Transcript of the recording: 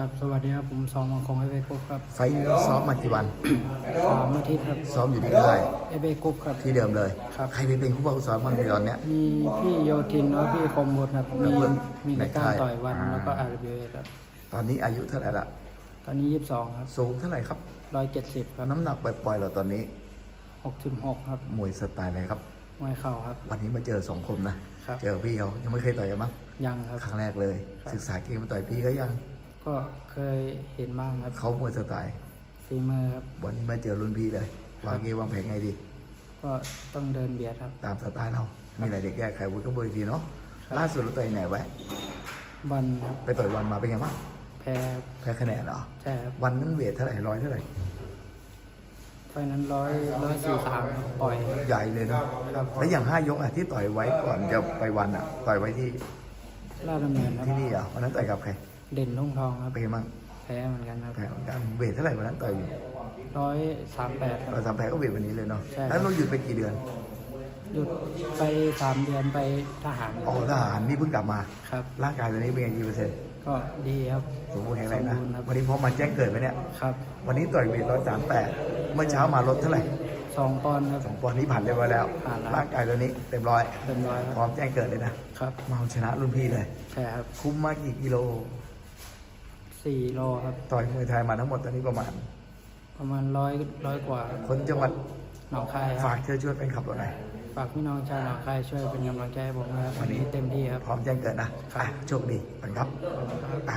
ครับ สวัสดีครับ ผมซองมังคงเอเบกุ๊กครับไฟท์ซ้อมมากี่วัน สามอาทิตย์ครับซ้อมอยู่ที่ค่ายเอเบกุ๊กครับ ที่เดิมเลย ครับ ใครไปเป็นผู้บังคับซ้อมบ้างในตอนเนี้ย มีพี่โยทินแล้วพี่คมบุตรครับ มีแล้วเพื่อนมีในในการค่ายต่อยวันอ่า แล้วก็อาร์บีเอครับ ตอนนี้อายุเท่าไหร่ละตอนนี้ยี่สิบสองครับสูงเท่าไหร่ครับ ร้อยเจ็ดสิบครับน้ำหนักปล่อยๆเราตอนนี้หกสิบหกครับมวยสไตล์อะไรครับ มวยเข่าครับ วันนี้มาเจอสองคนนะครับ เจอพี่เขายังไม่เคยต่อยกันมั้งยังครับ ครั้งแรกเลยครับศึกษาเกมมาต่อยพี่เขายัง ก็เคยเห็นบ้างครับเขามวยสไตล์ฝีมือครับ วันนี้มาเจอรุ่นพี่เลย วางเกมวางแผนไงดี ก็ต้องเดินเบียดครับ ตามสไตล์เรา มีอะไรเด็กแก้ไขวุฒิก็บริทีเนาะครับล่าสุดเราต่อยไหนไว้วันครับ ไปต่อยวันมาเป็นไงบ้าง แพ้ครับแพ้คะแนนเหรอ ใช่ครับ วันนั้นเวทเท่าไหร่ร้อยเท่าไหร่ ไฟนั้นร้อยร้อยสี่สามครับปล่อย ใหญ่เลยเนาะครับแล้วอย่างห้ายกอะที่ต่อยไว้ก่อนจะไปวันอะ ต่อยไว้ที่ลาดดำเนินครับที่นี่อะวันนั้นต่อยกับใคร เด่นทุ่งทองครับ เป็นไงบ้างแพ้เหมือนกันครับแพ้เหมือนกันเวทเท่าไหร่วันนั้นต่อยอยู่ร้อยสามแปดคเรารับทำแพ้ก็เวทวันนี้เลยเนาะ ใช่ แล้วเราหยุดไปกี่เดือน หยุดไปสามเดือนไปทหารอ๋อทหารนี่เพิ่งกลับมา ครับ ร่างกายตอนนี้เป็นไงกี่เปอร์เซ็นต์ก็ดีครับ สมบูรณ์แข็งแรงนะ สมบูรณ์ครับ วันนี้พอมาแจ้งเกิดไหมเนี่ย ครับวันนี้ต่อยเวทร้อยสามแปดเมื่อเช้ามาลดเท่าไหร่สองปอนด์ครับ สองปอนด์นี้ผ่านเรียบร้อยแล้ว ผ่านแล้ว ร่างกายตอนนี้เต็มร้อย เต็มร้อยคพร้รัอบมแจ้งเกิดเลยนะ ครับ มาเอาชนะรุ่นพี่เลย ใช่ครับ คุ้มมากกี่กิโล สี่โลครับ ต่อยมวยไทยมาทั้งหมดตอนนี้ประมาณ ประมาณร้อยร้อยกว่าคนจังหวัดหนองคายคฝารับกเชิญชวนเป็นขับรถหน่อย ฝากพี่น้องชาวหนองคายช่วยเป็นกำลังใจให้ผมนะครับวันนี้เต็มที่ครับ พร้อมแจ้งเกิดนะอะโชคดีขอบคุณครับอะ